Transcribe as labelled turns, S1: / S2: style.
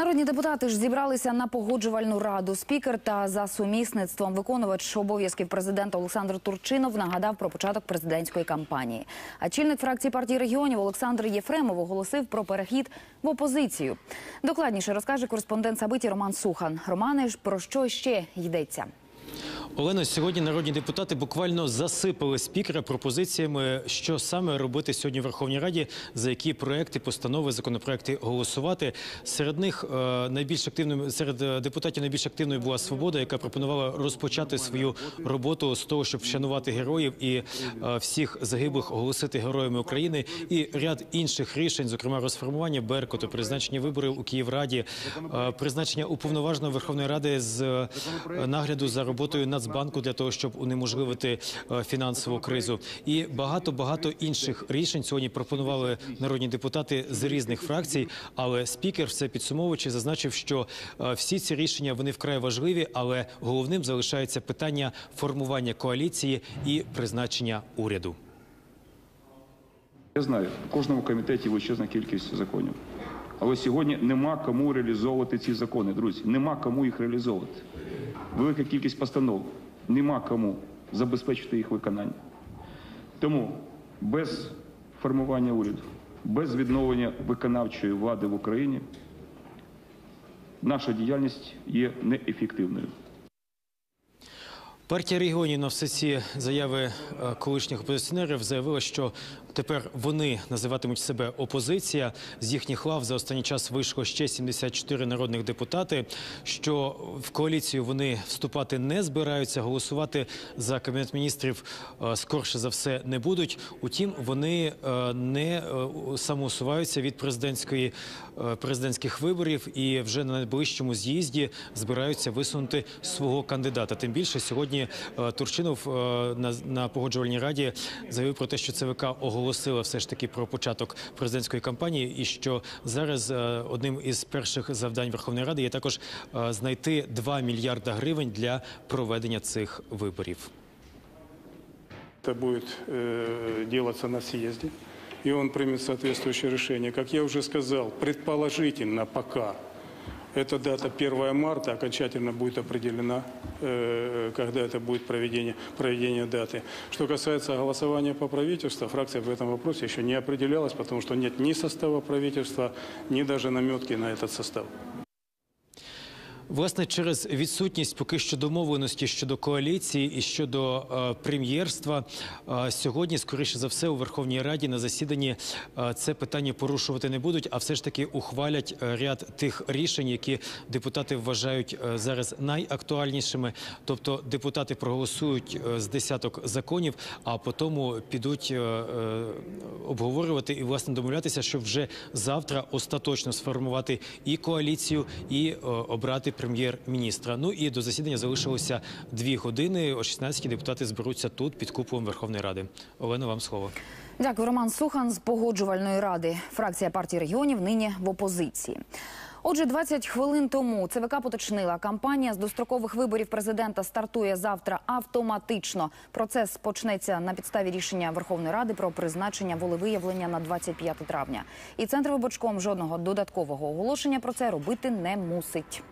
S1: Народні депутати ж зібралися на погоджувальну раду. Спікер та за сумісництвом виконувач обов'язків президента Олександр Турчинов нагадав про початок президентської кампанії. А чільник фракції партії регіонів Олександр Єфремов оголосив про перехід в опозицію. Докладніше розкаже кореспондент Сабиті Роман Сухан. Романе про що ще йдеться?
S2: Олено, сьогодні народні депутати буквально засипали спікера пропозиціями, що саме робити сьогодні в Верховній Раді, за які проекти, постанови, законопроекти голосувати. Серед них е, найбільш активним серед е, депутатів найбільш активною була свобода, яка пропонувала розпочати свою роботу з того, щоб вшанувати героїв і е, всіх загиблих оголосити героями України. І ряд інших рішень, зокрема розформування Беркуту, призначення виборів у Київраді, призначення уповноваженого Верховної Ради з нагляду за роботою Нацбанку для того, щоб унеможливити е, фінансову кризу, і багато багато інших рішень сьогодні пропонували народні депутати з різних фракцій. Але спікер, все підсумовуючи, зазначив, що е, всі ці рішення вони вкрай важливі, але головним залишається питання формування коаліції і призначення уряду.
S3: Я знаю, в кожному комітеті величезна кількість законів. Але сьогодні нема кому реалізовувати ці закони, друзі. Нема кому їх реалізовувати. Велика кількість постанов. Нема кому забезпечити їх виконання. Тому без формування уряду, без відновлення виконавчої влади в Україні наша діяльність є неефективною.
S2: Партія регіонів на все ці заяви е, колишніх опозиціонерів заявила, що тепер вони називатимуть себе опозиція. З їхніх лав за останній час вийшло ще 74 народних депутати. Що в коаліцію вони вступати не збираються, голосувати за кабінет міністрів е, скорше за все не будуть. Утім, вони е, не самоусуваються від президентської президентських виборів і вже на найближчому з'їзді збираються висунути свого кандидата. Тим більше сьогодні е, Турчинов е, на, на погоджувальній раді заявив про те, що ЦВК оголосила все ж таки про початок президентської кампанії, і що зараз е, одним із перших завдань Верховної Ради є також е, знайти 2 мільярда гривень для проведення цих виборів.
S4: Это будет э, делаться на съезде, и он примет соответствующее решение. Как я уже сказал, предположительно пока Эта дата 1 марта окончательно будет определена, э, когда это будет проведение, проведение даты. Что касается голосования по правительству, фракция в этом вопросе еще не определялась, потому что нет ни состава правительства, ни даже наметки на этот состав.
S2: Власне, через відсутність поки що домовленості щодо коаліції і щодо е, прем'єрства, е, сьогодні, скоріше за все, у Верховній Раді на засіданні е, це питання порушувати не будуть, а все ж таки ухвалять ряд тих рішень, які депутати вважають зараз найактуальнішими. Тобто депутати проголосують з десяток законів, а потім підуть обговорювати і власне домовлятися, щоб вже завтра остаточно сформувати і коаліцію, і е, обрати прем'єр-міністра. Ну і до засідання залишилося дві години. О 16 депутати зберуться тут під куполом Верховної Ради. Олена, вам слово.
S1: Дякую, Роман Сухан з погоджувальної ради. Фракція партії регіонів нині в опозиції. Отже, 20 хвилин тому ЦВК поточнила кампанія з дострокових виборів президента стартує завтра автоматично. Процес почнеться на підставі рішення Верховної Ради про призначення волевиявлення на 25 травня. І центр виборчком жодного додаткового оголошення про це робити не мусить.